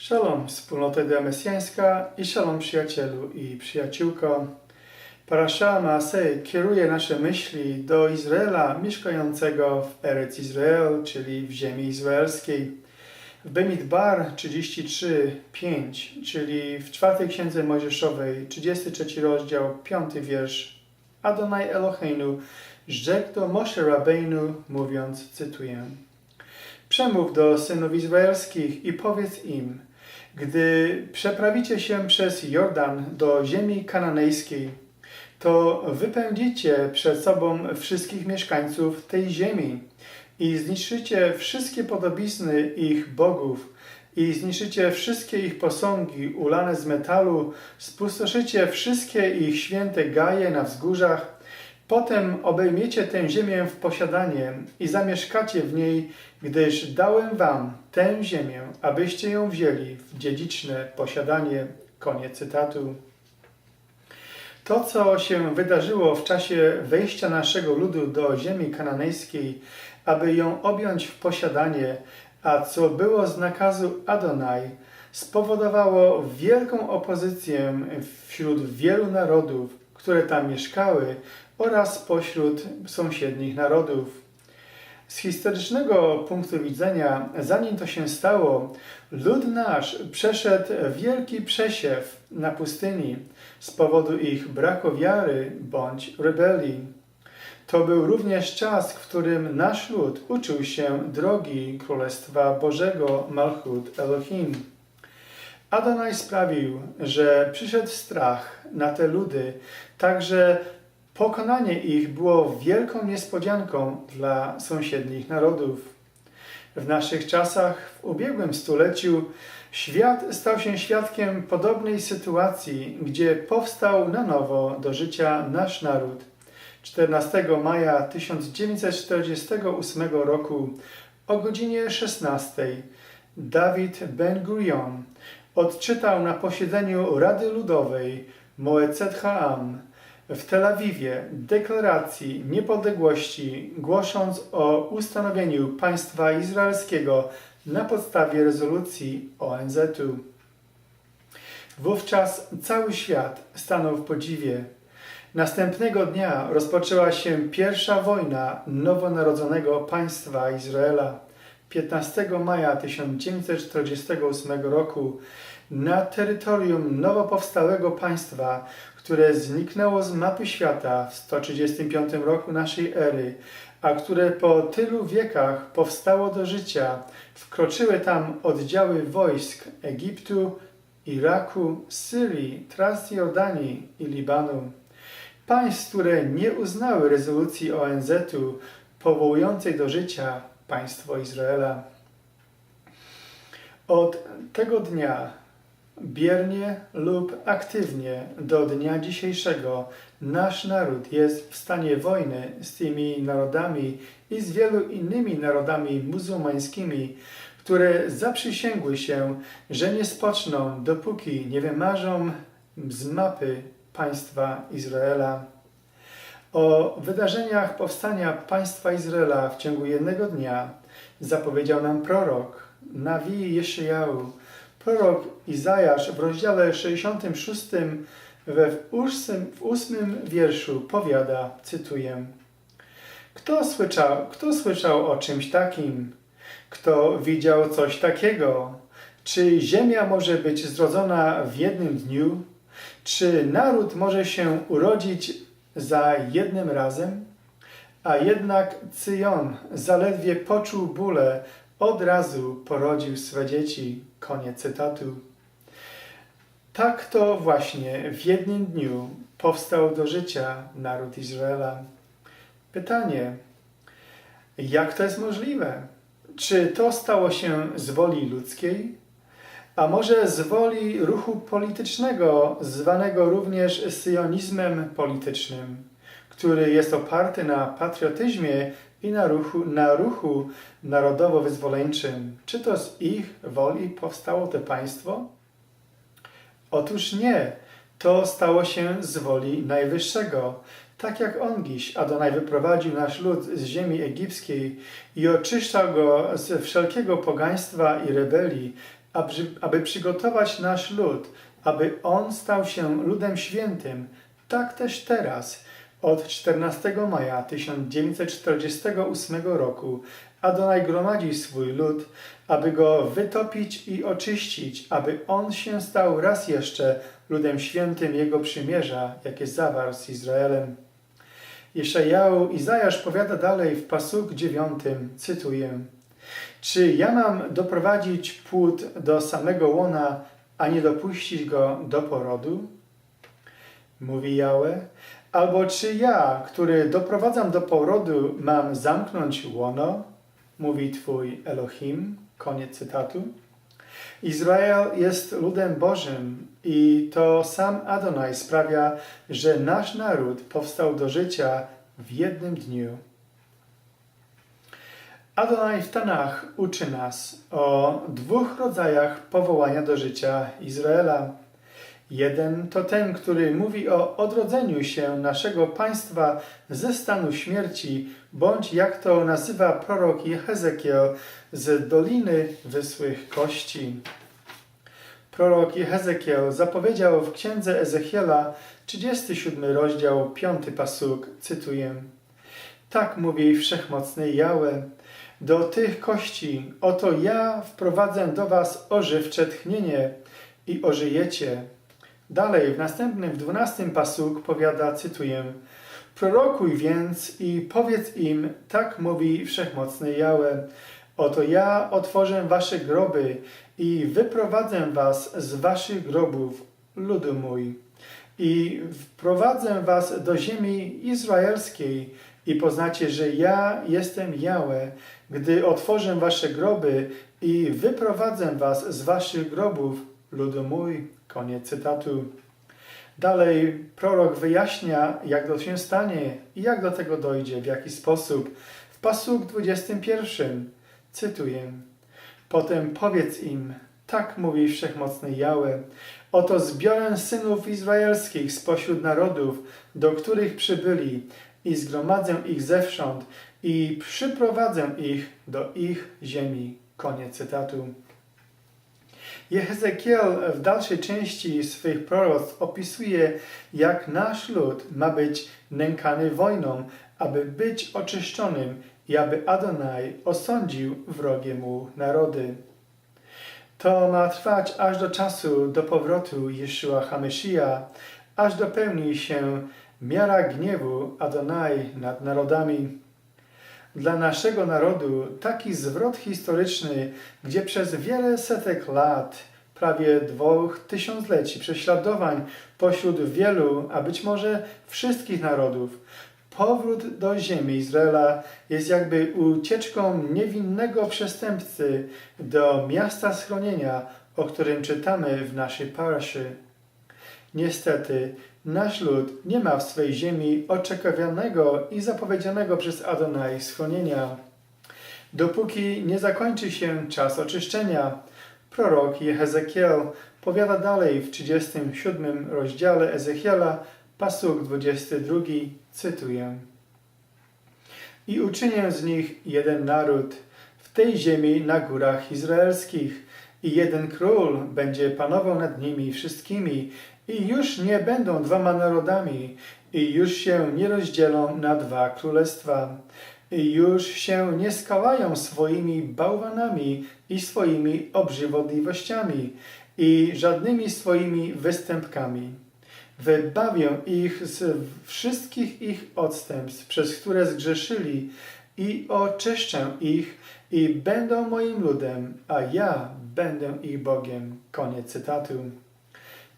Shalom, wspólnota idea mesjańska i shalom przyjacielu i przyjaciółko. Parasha Maasej kieruje nasze myśli do Izraela mieszkającego w Eretz Izrael, czyli w ziemi izraelskiej. W Bemidbar 33:5, czyli w czwartej księdze Mojżeszowej, 33 rozdział, 5 wiersz. Adonai Eloheinu rzekł do Moshe Rabbeinu, mówiąc, cytuję. Przemów do synów izraelskich i powiedz im, gdy przeprawicie się przez Jordan do ziemi kananejskiej, to wypędzicie przed sobą wszystkich mieszkańców tej ziemi i zniszczycie wszystkie podobizny ich bogów i zniszczycie wszystkie ich posągi ulane z metalu, spustoszycie wszystkie ich święte gaje na wzgórzach, Potem obejmiecie tę ziemię w posiadanie i zamieszkacie w niej, gdyż dałem wam tę ziemię, abyście ją wzięli w dziedziczne posiadanie. Koniec cytatu. To, co się wydarzyło w czasie wejścia naszego ludu do ziemi kananejskiej, aby ją objąć w posiadanie, a co było z nakazu Adonai, spowodowało wielką opozycję wśród wielu narodów, które tam mieszkały oraz pośród sąsiednich narodów. Z historycznego punktu widzenia, zanim to się stało, lud nasz przeszedł wielki przesiew na pustyni z powodu ich braku wiary bądź rebelii. To był również czas, w którym nasz lud uczył się drogi Królestwa Bożego Malchut Elohim. Adonai sprawił, że przyszedł strach na te ludy, także Pokonanie ich było wielką niespodzianką dla sąsiednich narodów. W naszych czasach, w ubiegłym stuleciu, świat stał się świadkiem podobnej sytuacji, gdzie powstał na nowo do życia nasz naród. 14 maja 1948 roku o godzinie 16 Dawid Ben-Gurion odczytał na posiedzeniu Rady Ludowej Moecet Ha'am w Tel Awiwie deklaracji niepodległości, głosząc o ustanowieniu państwa izraelskiego na podstawie rezolucji ONZ-u. Wówczas cały świat stanął w podziwie. Następnego dnia rozpoczęła się pierwsza wojna nowonarodzonego państwa Izraela. 15 maja 1948 roku na terytorium nowo powstałego państwa które zniknęło z mapy świata w 135 roku naszej ery, a które po tylu wiekach powstało do życia, wkroczyły tam oddziały wojsk Egiptu, Iraku, Syrii, Transjordanii i Libanu. Państw, które nie uznały rezolucji ONZ-u powołującej do życia państwo Izraela. Od tego dnia Biernie lub aktywnie do dnia dzisiejszego nasz naród jest w stanie wojny z tymi narodami i z wielu innymi narodami muzułmańskimi, które zaprzysięgły się, że nie spoczną, dopóki nie wymarzą z mapy państwa Izraela. O wydarzeniach powstania państwa Izraela w ciągu jednego dnia zapowiedział nam prorok Nawi Jeszyjału, Prorok Izajasz w rozdziale 66 we w ósmym, w ósmym wierszu powiada, cytuję, kto słyszał, kto słyszał o czymś takim? Kto widział coś takiego? Czy ziemia może być zrodzona w jednym dniu? Czy naród może się urodzić za jednym razem? A jednak Cyjon zaledwie poczuł bóle, od razu porodził swe dzieci. Koniec cytatu. Tak to właśnie w jednym dniu powstał do życia naród Izraela. Pytanie, jak to jest możliwe? Czy to stało się z woli ludzkiej? A może z woli ruchu politycznego, zwanego również syjonizmem politycznym, który jest oparty na patriotyzmie i na ruchu, na ruchu narodowo-wyzwoleńczym. Czy to z ich woli powstało to państwo? Otóż nie. To stało się z woli Najwyższego. Tak jak on dziś, Adonai wyprowadził nasz lud z ziemi egipskiej i oczyszczał go z wszelkiego pogaństwa i rebelii, aby przygotować nasz lud, aby on stał się ludem świętym, tak też teraz, od 14 maja 1948 roku, Adonai gromadzi swój lud, aby go wytopić i oczyścić, aby on się stał raz jeszcze ludem świętym Jego przymierza, jakie zawarł z Izraelem. Jeszajahu Izajasz powiada dalej w pasuk dziewiątym, cytuję Czy ja mam doprowadzić płód do samego łona, a nie dopuścić go do porodu? Mówi Jałe. Albo czy ja, który doprowadzam do porodu, mam zamknąć łono? Mówi Twój Elohim. Koniec cytatu. Izrael jest ludem Bożym i to sam Adonai sprawia, że nasz naród powstał do życia w jednym dniu. Adonai w Tanach uczy nas o dwóch rodzajach powołania do życia Izraela. Jeden to ten, który mówi o odrodzeniu się naszego państwa ze stanu śmierci, bądź jak to nazywa prorok Jehezekiel z Doliny Wysłych Kości. Prorok Jehezekiel zapowiedział w księdze Ezechiela 37 rozdział 5 pasuk, cytuję Tak mówi Wszechmocny Jałe, do tych kości oto ja wprowadzę do was ożywcze tchnienie i ożyjecie. Dalej, w następnym, w dwunastym pasuk powiada, cytuję, Prorokuj więc i powiedz im, tak mówi Wszechmocny Jałe, oto ja otworzę wasze groby i wyprowadzę was z waszych grobów, ludu mój, i wprowadzę was do ziemi izraelskiej i poznacie, że ja jestem Jałe, gdy otworzę wasze groby i wyprowadzę was z waszych grobów, ludu mój. Koniec cytatu. Dalej prorok wyjaśnia, jak to się stanie i jak do tego dojdzie, w jaki sposób. W pasuk 21 cytuję. Potem powiedz im, tak mówi Wszechmocny Jałe, oto zbiorę synów izraelskich spośród narodów, do których przybyli i zgromadzę ich zewsząd i przyprowadzę ich do ich ziemi. Koniec cytatu. Jehezekiel w dalszej części swych proroctw opisuje, jak nasz lud ma być nękany wojną, aby być oczyszczonym i aby Adonai osądził wrogie mu narody. To ma trwać aż do czasu do powrotu Jeszua Hamesija, aż dopełni się miara gniewu Adonai nad narodami. Dla naszego narodu taki zwrot historyczny, gdzie przez wiele setek lat, prawie dwóch tysiącleci prześladowań pośród wielu, a być może wszystkich narodów, powrót do ziemi Izraela jest jakby ucieczką niewinnego przestępcy do miasta schronienia, o którym czytamy w naszej paraszy. Niestety, nasz lud nie ma w swej ziemi oczekiwanego i zapowiedzianego przez Adonai schronienia. Dopóki nie zakończy się czas oczyszczenia, prorok Jehezekiel powiada dalej w 37 rozdziale Ezechiela, pasuk 22, cytuję. I uczynię z nich jeden naród w tej ziemi na górach izraelskich i jeden król będzie panował nad nimi wszystkimi i już nie będą dwoma narodami i już się nie rozdzielą na dwa królestwa i już się nie skalają swoimi bałwanami i swoimi obrzydliwościami i żadnymi swoimi występkami. Wybawię ich z wszystkich ich odstępstw, przez które zgrzeszyli i oczyszczę ich i będą moim ludem, a ja będę ich Bogiem. Koniec cytatu.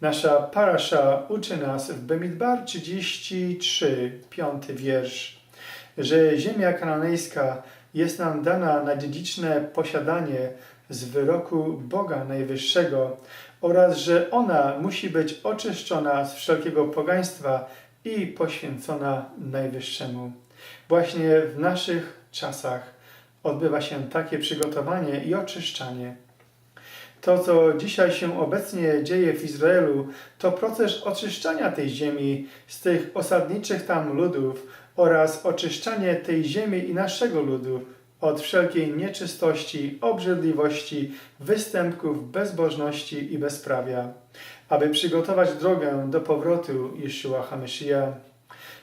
Nasza parasza uczy nas w Bemidbar 33, piąty wiersz, że ziemia kananejska jest nam dana na dziedziczne posiadanie z wyroku Boga Najwyższego oraz że ona musi być oczyszczona z wszelkiego pogaństwa i poświęcona Najwyższemu. Właśnie w naszych czasach odbywa się takie przygotowanie i oczyszczanie. To, co dzisiaj się obecnie dzieje w Izraelu, to proces oczyszczania tej ziemi z tych osadniczych tam ludów oraz oczyszczanie tej ziemi i naszego ludu od wszelkiej nieczystości, obrzydliwości, występków, bezbożności i bezprawia, aby przygotować drogę do powrotu Jeszua Hamyszyja.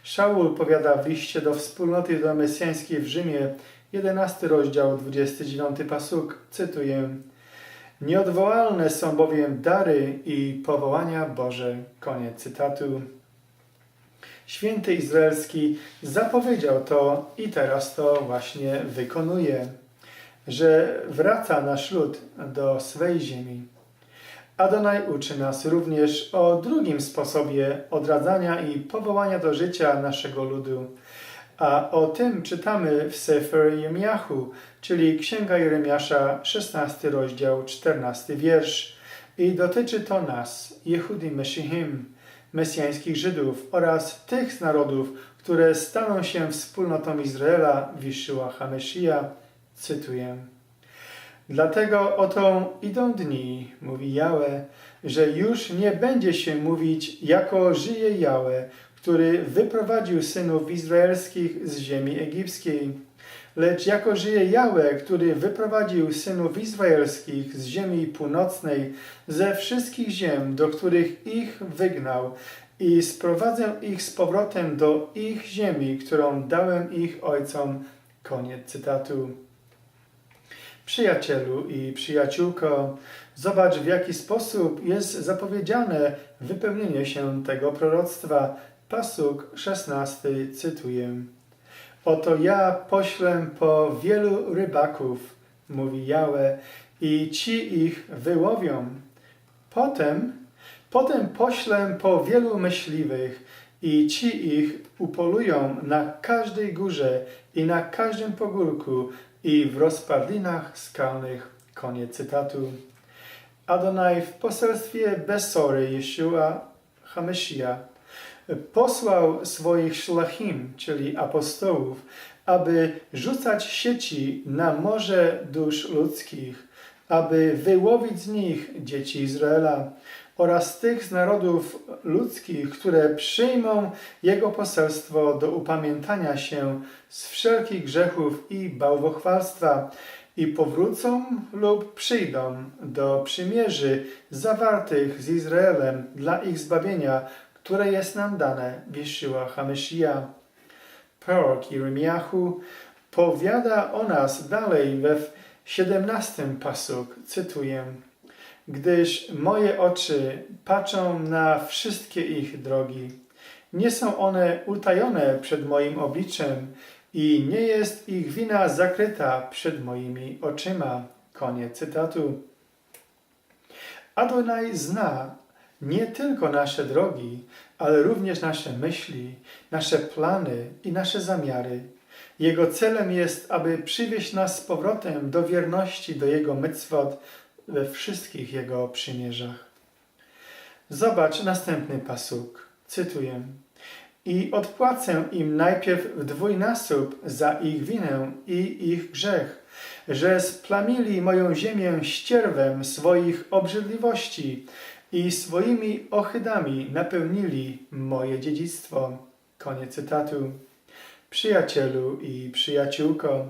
Szaul powiada w liście do wspólnoty do mesjańskiej w Rzymie, 11 rozdział, 29 pasuk, cytuję Nieodwołalne są bowiem dary i powołania Boże. Koniec cytatu. Święty Izraelski zapowiedział to i teraz to właśnie wykonuje, że wraca nasz lud do swej ziemi. Adonai uczy nas również o drugim sposobie odradzania i powołania do życia naszego ludu. A o tym czytamy w Sefer Jeremiahu, czyli Księga Jeremiasza, 16 rozdział, 14 wiersz. I dotyczy to nas, Jehudi Meshihim, mesjańskich Żydów oraz tych z narodów, które staną się wspólnotą Izraela w Yeshua HaMeshiach. Cytuję. Dlatego oto idą dni, mówi Jałe, że już nie będzie się mówić, jako żyje Jałe, który wyprowadził synów izraelskich z ziemi egipskiej. Lecz jako żyje Jałe, który wyprowadził synów izraelskich z ziemi północnej, ze wszystkich ziem, do których ich wygnał, i sprowadzę ich z powrotem do ich ziemi, którą dałem ich ojcom. Koniec cytatu. Przyjacielu i przyjaciółko, zobacz w jaki sposób jest zapowiedziane wypełnienie się tego proroctwa. Pasuk 16 cytuję. Oto ja poślę po wielu rybaków, mówi Jałe, i ci ich wyłowią. Potem, potem poślę po wielu myśliwych, i ci ich upolują na każdej górze i na każdym pogórku i w rozpadlinach skalnych. Koniec cytatu. Adonai w poselstwie Besory Jeszua Hameshia posłał swoich szlachim, czyli apostołów, aby rzucać sieci na morze dusz ludzkich, aby wyłowić z nich dzieci Izraela oraz tych z narodów ludzkich, które przyjmą Jego poselstwo do upamiętania się z wszelkich grzechów i bałwochwalstwa i powrócą lub przyjdą do przymierzy zawartych z Izraelem dla ich zbawienia, które jest nam dane w Yeshua HaMashiach. Prorok Jeremiahu powiada o nas dalej we 17 pasuk, cytuję gdyż moje oczy patrzą na wszystkie ich drogi. Nie są one utajone przed moim obliczem i nie jest ich wina zakryta przed moimi oczyma. Koniec cytatu. Adonai zna nie tylko nasze drogi, ale również nasze myśli, nasze plany i nasze zamiary. Jego celem jest, aby przywieźć nas z powrotem do wierności do Jego mitzvot, we wszystkich Jego przymierzach. Zobacz następny pasuk. Cytuję. I odpłacę im najpierw w dwójnasób za ich winę i ich grzech, że splamili moją ziemię ścierwem swoich obrzydliwości i swoimi ohydami napełnili moje dziedzictwo. Koniec cytatu. Przyjacielu i przyjaciółko,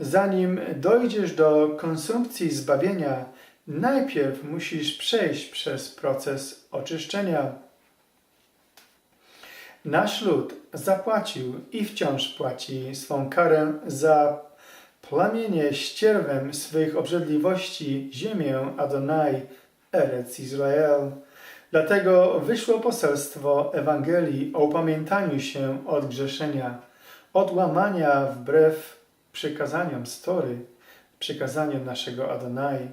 zanim dojdziesz do konsumpcji zbawienia, najpierw musisz przejść przez proces oczyszczenia. Nasz lud zapłacił i wciąż płaci swą karę za plamienie ścierwem swych obrzydliwości ziemię Adonai, Erec Izrael. Dlatego wyszło poselstwo Ewangelii o upamiętaniu się od grzeszenia, od łamania wbrew przykazaniom story, przykazaniom naszego Adonai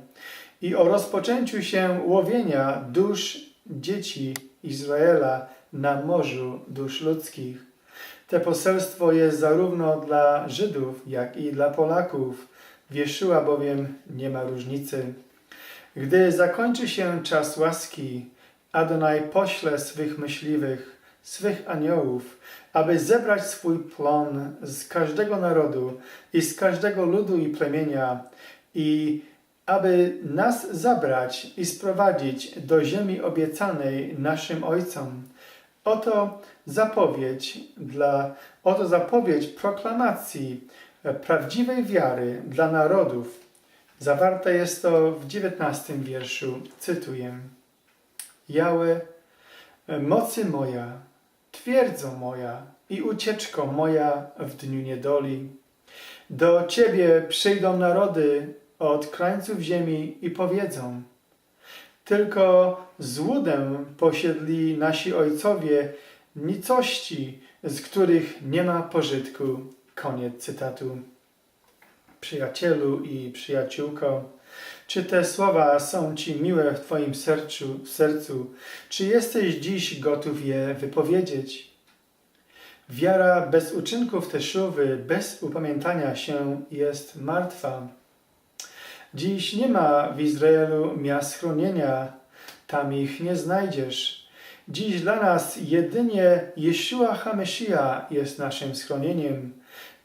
i o rozpoczęciu się łowienia dusz dzieci Izraela na morzu dusz ludzkich. Te poselstwo jest zarówno dla Żydów, jak i dla Polaków. Wieszyła bowiem nie ma różnicy. Gdy zakończy się czas łaski, Adonai pośle swych myśliwych, swych aniołów, aby zebrać swój plon z każdego narodu i z każdego ludu i plemienia i aby nas zabrać i sprowadzić do ziemi obiecanej naszym ojcom. Oto zapowiedź dla, oto zapowiedź proklamacji prawdziwej wiary dla narodów. Zawarte jest to w dziewiętnastym wierszu. Cytuję. Jałe, mocy moja, twierdzą moja i ucieczko moja w dniu niedoli. Do Ciebie przyjdą narody od krańców ziemi i powiedzą Tylko złudę posiedli nasi ojcowie, nicości, z których nie ma pożytku. Koniec cytatu. Przyjacielu i przyjaciółko, czy te słowa są Ci miłe w Twoim sercu, sercu? Czy jesteś dziś gotów je wypowiedzieć? Wiara bez uczynków teszuwy, bez upamiętania się jest martwa. Dziś nie ma w Izraelu miast schronienia, tam ich nie znajdziesz. Dziś dla nas jedynie Jeszua HaMesija jest naszym schronieniem.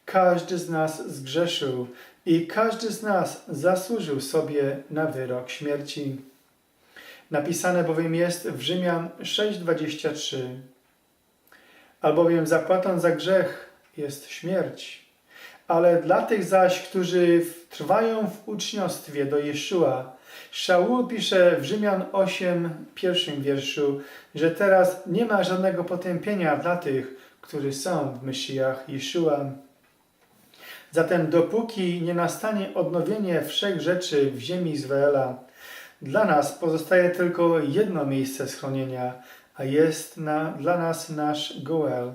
Każdy z nas zgrzeszył i każdy z nas zasłużył sobie na wyrok śmierci. Napisane bowiem jest w Rzymian 6:23. Albowiem zapłatą za grzech jest śmierć, ale dla tych zaś, którzy trwają w uczniostwie do Jeszua, Szaul pisze w Rzymian 8, pierwszym wierszu, że teraz nie ma żadnego potępienia dla tych, którzy są w Mesjach Jeszua. Zatem dopóki nie nastanie odnowienie wszech rzeczy w ziemi Izraela, dla nas pozostaje tylko jedno miejsce schronienia, a jest na, dla nas nasz Goel,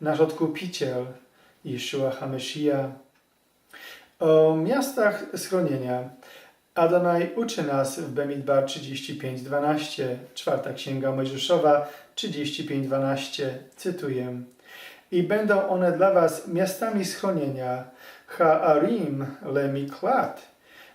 nasz Odkupiciel, Yeshua HaMashiach. O miastach schronienia Adonai uczy nas w Bemidbar 35.12, czwarta księga Mojżeszowa 35.12, cytuję. I będą one dla was miastami schronienia, Haarim Lemiklat,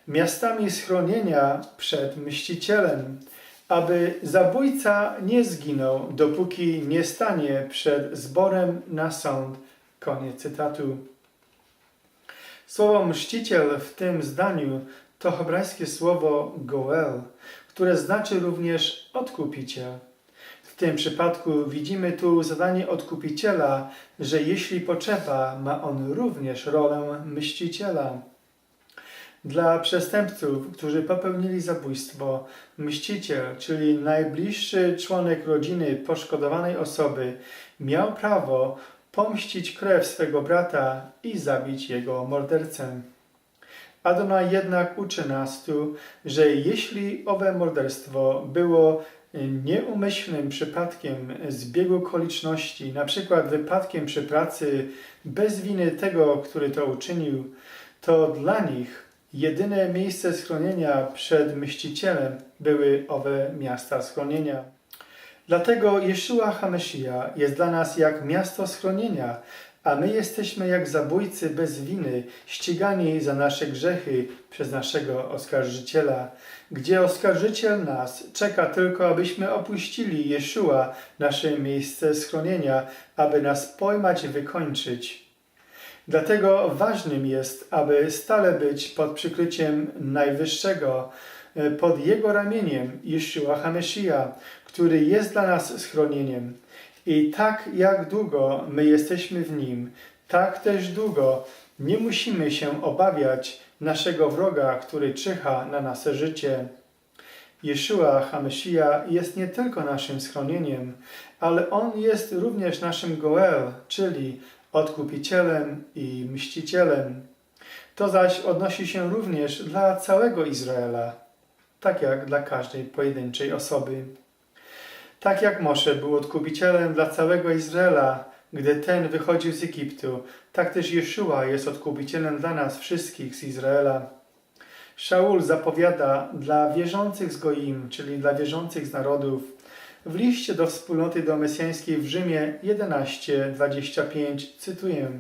miastami schronienia przed mścicielem, aby zabójca nie zginął, dopóki nie stanie przed zborem na sąd. Koniec cytatu. Słowo mściciel w tym zdaniu to hebrajskie słowo goel, które znaczy również odkupiciel. Tym przypadku widzimy tu zadanie odkupiciela, że jeśli potrzeba, ma on również rolę mściciela. Dla przestępców, którzy popełnili zabójstwo, mściciel, czyli najbliższy członek rodziny poszkodowanej osoby, miał prawo pomścić krew swego brata i zabić jego mordercę. Adonai jednak uczy nas tu, że jeśli owe morderstwo było nieumyślnym przypadkiem zbiegu okoliczności, na przykład wypadkiem przy pracy bez winy tego, który to uczynił, to dla nich jedyne miejsce schronienia przed mścicielem były owe miasta schronienia. Dlatego Jeszua HaMesija jest dla nas jak miasto schronienia, a my jesteśmy jak zabójcy bez winy, ścigani za nasze grzechy przez naszego oskarżyciela, gdzie oskarżyciel nas czeka tylko, abyśmy opuścili Jeszua, nasze miejsce schronienia, aby nas pojmać i wykończyć. Dlatego ważnym jest, aby stale być pod przykryciem Najwyższego, pod Jego ramieniem Jeszua HaMesija, który jest dla nas schronieniem. I tak jak długo my jesteśmy w Nim, tak też długo nie musimy się obawiać naszego wroga, który czyha na nasze życie. Jeszua HaMesija jest nie tylko naszym schronieniem, ale On jest również naszym Goel, czyli odkupicielem i mścicielem. To zaś odnosi się również dla całego Izraela, tak jak dla każdej pojedynczej osoby. Tak jak Mosze był odkupicielem dla całego Izraela, gdy ten wychodził z Egiptu, tak też Jeszua jest odkupicielem dla nas wszystkich z Izraela. Szaul zapowiada dla wierzących z Goim, czyli dla wierzących z narodów, w liście do wspólnoty do mesjańskiej w Rzymie 11:25 cytuję: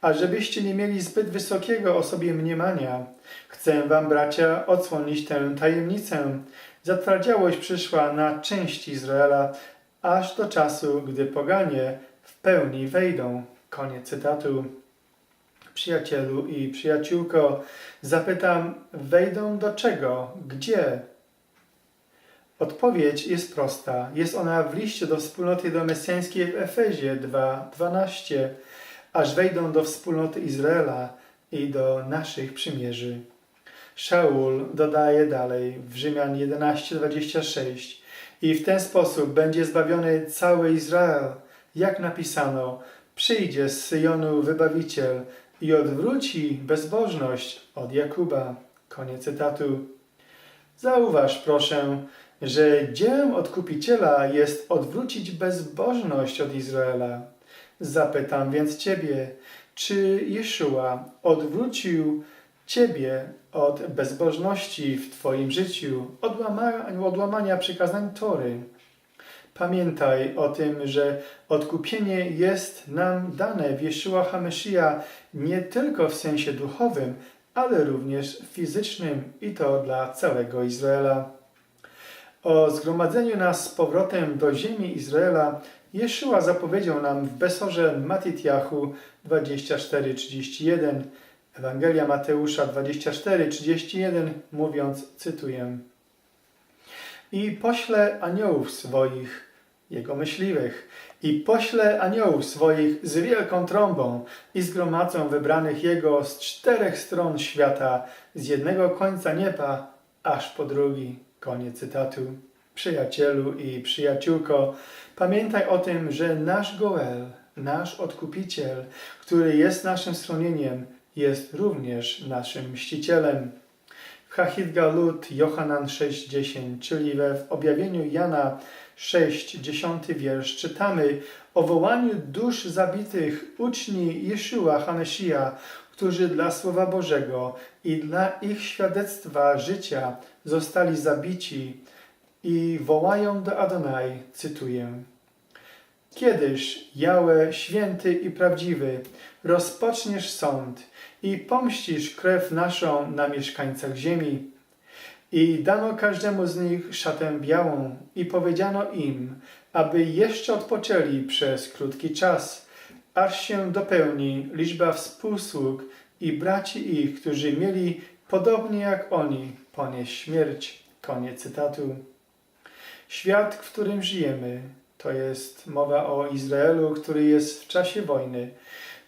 A żebyście nie mieli zbyt wysokiego o sobie mniemania, chcę wam, bracia, odsłonić tę tajemnicę, Zatwardziałość przyszła na część Izraela, aż do czasu, gdy poganie w pełni wejdą. Koniec cytatu. Przyjacielu i przyjaciółko, zapytam, wejdą do czego? Gdzie? Odpowiedź jest prosta. Jest ona w liście do wspólnoty do Mesjańskiej w Efezie 2:12. Aż wejdą do wspólnoty Izraela, i do naszych przymierzy. Szaul dodaje dalej w Rzymian 11:26 i w ten sposób będzie zbawiony cały Izrael, jak napisano, przyjdzie z Syjonu wybawiciel i odwróci bezbożność od Jakuba. Koniec cytatu. Zauważ proszę, że dziełem odkupiciela jest odwrócić bezbożność od Izraela. Zapytam więc Ciebie, czy Jeszua odwrócił Ciebie od bezbożności w Twoim życiu, od łamania, od łamania przykazań Tory? Pamiętaj o tym, że odkupienie jest nam dane w Jeszua HaMashiach nie tylko w sensie duchowym, ale również fizycznym i to dla całego Izraela. O zgromadzeniu nas z powrotem do ziemi Izraela Jeszua zapowiedział nam w Besorze Matityahu 24:31, Ewangelia Mateusza 24:31, mówiąc, cytuję: I pośle aniołów swoich, jego myśliwych, i pośle aniołów swoich z wielką trąbą i zgromadzą wybranych jego z czterech stron świata, z jednego końca nieba aż po drugi. Koniec cytatu. Przyjacielu i przyjaciółko, pamiętaj o tym, że nasz Goel, nasz Odkupiciel, który jest naszym schronieniem, jest również naszym mścicielem. W Hachid Galut Johanan 6,10, czyli we w objawieniu Jana 6,10 wiersz, czytamy o wołaniu dusz zabitych uczni Jeszua Hamesia, którzy dla Słowa Bożego i dla ich świadectwa życia zostali zabici i wołają do Adonai, cytuję. Kiedyż, Jałe, święty i prawdziwy, rozpoczniesz sąd i pomścisz krew naszą na mieszkańcach ziemi. I dano każdemu z nich szatę białą i powiedziano im, aby jeszcze odpoczęli przez krótki czas, aż się dopełni liczba współsług i braci ich, którzy mieli, podobnie jak oni, ponieść śmierć. Koniec cytatu. Świat, w którym żyjemy, to jest mowa o Izraelu, który jest w czasie wojny,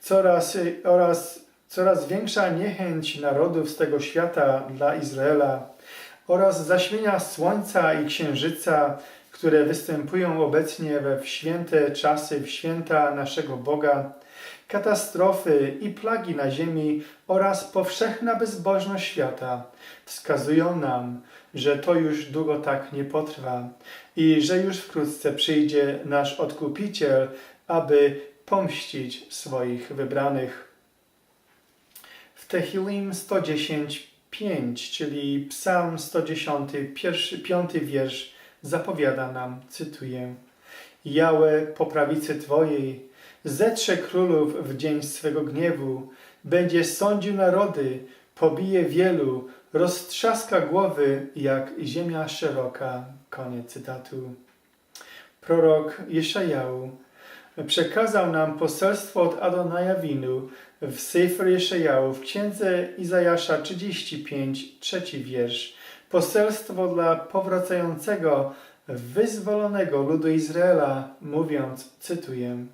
coraz, oraz coraz większa niechęć narodów z tego świata dla Izraela oraz zaśmienia słońca i księżyca, które występują obecnie we święte czasy, w święta naszego Boga, katastrofy i plagi na ziemi oraz powszechna bezbożność świata wskazują nam, że to już długo tak nie potrwa i że już wkrótce przyjdzie nasz Odkupiciel, aby pomścić swoich wybranych. W Tehilim 110:5, czyli Psalm 110, pierwszy, piąty wiersz zapowiada nam, cytuję: Jałe po prawicy Twojej, zetrze królów w dzień swego gniewu, będzie sądził narody, pobije wielu, roztrzaska głowy jak ziemia szeroka. Koniec cytatu. Prorok Jeszajał przekazał nam poselstwo od Adonaja Winu w Sefer Jeszajał w księdze Izajasza 35, trzeci wiersz. Poselstwo dla powracającego, wyzwolonego ludu Izraela, mówiąc, cytuję: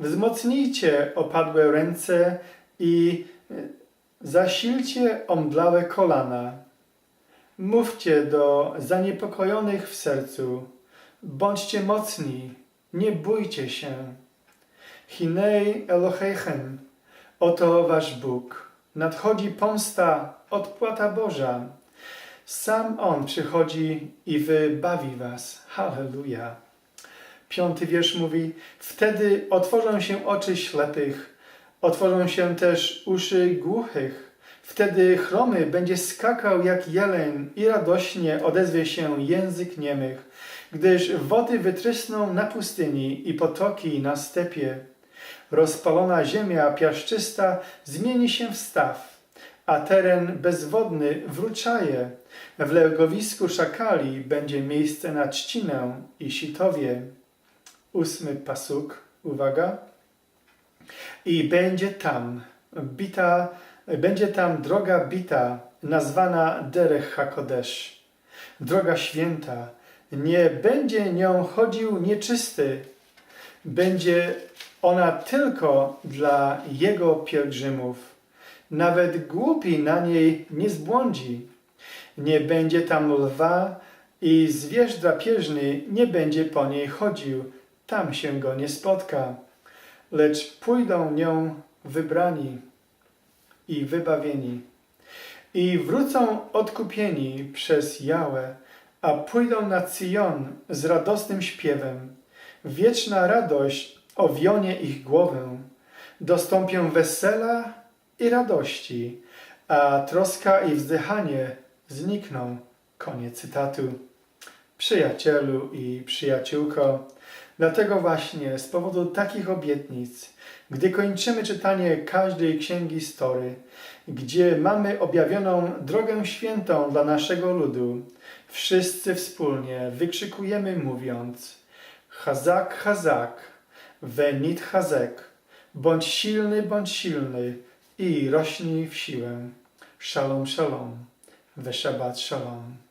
Wzmocnijcie opadłe ręce i zasilcie omdlałe kolana. Mówcie do zaniepokojonych w sercu, bądźcie mocni, nie bójcie się. Hinei Elohechem, oto wasz Bóg. Nadchodzi pomsta, odpłata Boża. Sam On przychodzi i wybawi was. Halleluja. Piąty wiersz mówi, wtedy otworzą się oczy ślepych, otworzą się też uszy głuchych. Wtedy chromy będzie skakał jak jeleń i radośnie odezwie się język niemych, gdyż wody wytrysną na pustyni i potoki na stepie. Rozpalona ziemia piaszczysta zmieni się w staw, a teren bezwodny wróczaje. W legowisku szakali będzie miejsce na trzcinę i sitowie. Ósmy pasuk, uwaga. I będzie tam bita, będzie tam droga bita, nazwana Derech Hakodesz, droga święta. Nie będzie nią chodził nieczysty, będzie ona tylko dla jego pielgrzymów. nawet głupi na niej nie zbłądzi. Nie będzie tam lwa i zwierz drapieżny nie będzie po niej chodził, tam się go nie spotka. Lecz pójdą nią wybrani i wybawieni. I wrócą odkupieni przez Jałę, a pójdą na Cyjon z radosnym śpiewem. Wieczna radość owionie ich głowę. Dostąpią wesela i radości, a troska i wzdychanie znikną. Koniec cytatu. Przyjacielu i przyjaciółko, dlatego właśnie z powodu takich obietnic, gdy kończymy czytanie każdej księgi Story, gdzie mamy objawioną drogę świętą dla naszego ludu, wszyscy wspólnie wykrzykujemy mówiąc Hazak, Hazak, Venit Hazek, bądź silny, bądź silny i rośnij w siłę. Shalom, shalom, we Shabbat shalom.